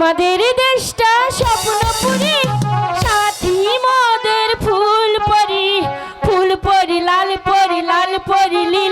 আমাদের দেশটা স্বপ্নপুরী সাথী মদের ফুল পরি ফুল পরি লাল পরি লাল পরিলি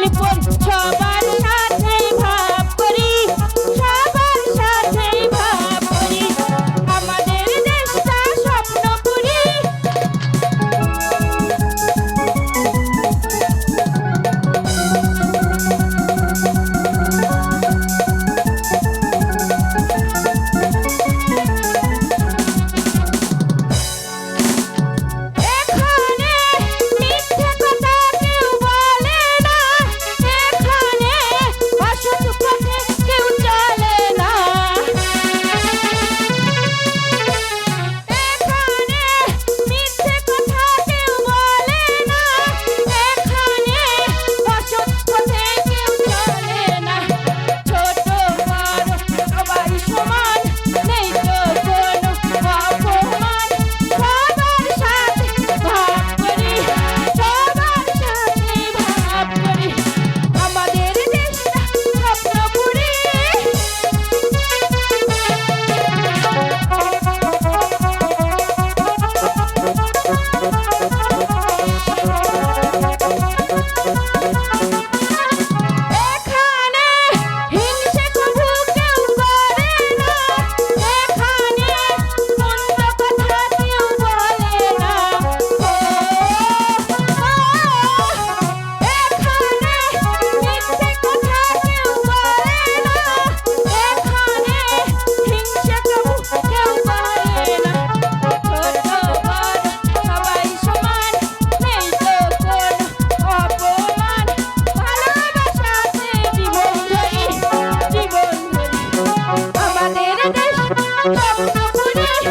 গণেশ